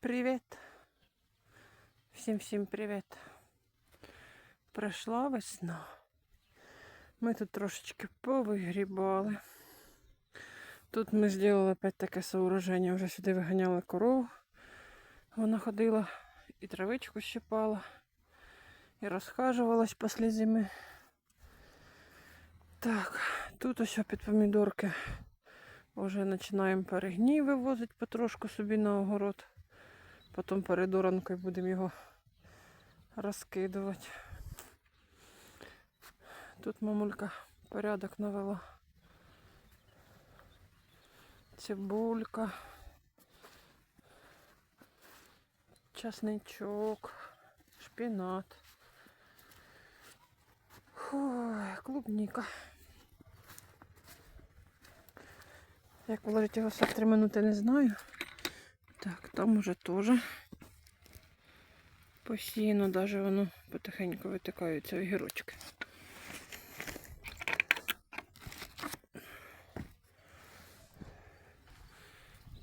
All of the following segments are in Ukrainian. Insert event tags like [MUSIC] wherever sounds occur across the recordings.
Привіт. Всім всім привіт. Прийшла весна. Ми тут трошечки повигрібали. Тут ми зробили опять таке сооруження, вже сюди виганяли корову. Вона ходила і травичку щипала, і розхажувалась після зими. Так, тут ось під помідорки вже починаємо перегній вивозити потрошку собі на огород. Потім перед оранкою будемо його розкидувати. Тут мамулька порядок навела. Цибулька. Часничок. Шпінат. Ой, клубніка. Як вложити його 43 минути, не знаю. Так, там уже теж постійно даже воно потихеньку витикаються огірочки.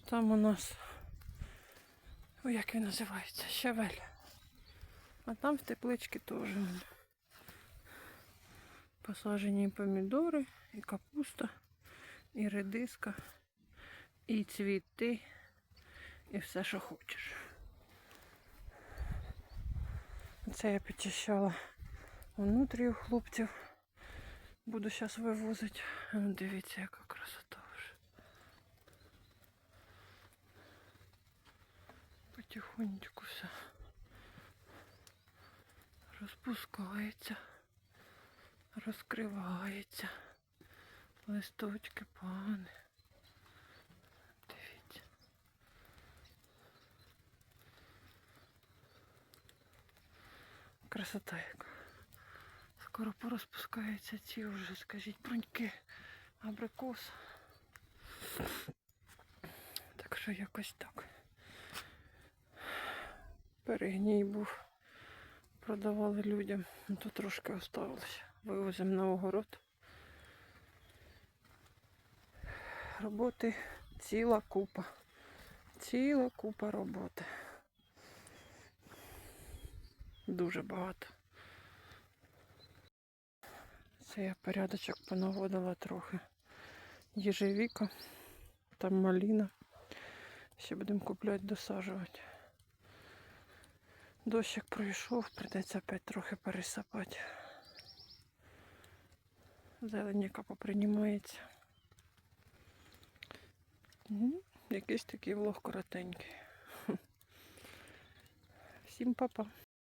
Там у нас, ой, як він називається, щавель. А там в тепличці теж вон посаджені і помідори, і капуста, і редиска, і цвіти, і все, що хочеш. Це я підчищала внутрі у хлопців. Буду зараз вивозити. Ну, Дивіться, яка красота вже. Потихонечку все розпускається, розкривається. Листочки пани. Красота яка. Скоро порозпускаються ці вже, скажіть, бруньки, абрикос. Так що якось так. Перегній був. Продавали людям. Ну, Тут трошки осталося. Вивозимо на огород. Роботи ціла купа. Ціла купа роботи. Дуже багато. Це я порядочок понаводила трохи. Єжевіка, там маліна. Ще будемо купляти, досаджувати. Дощик пройшов, прийдеться опять трохи пересапати. Зелень, яка попринімається. М, Якийсь такий влог коротенький. [LAUGHS] Всім па-па.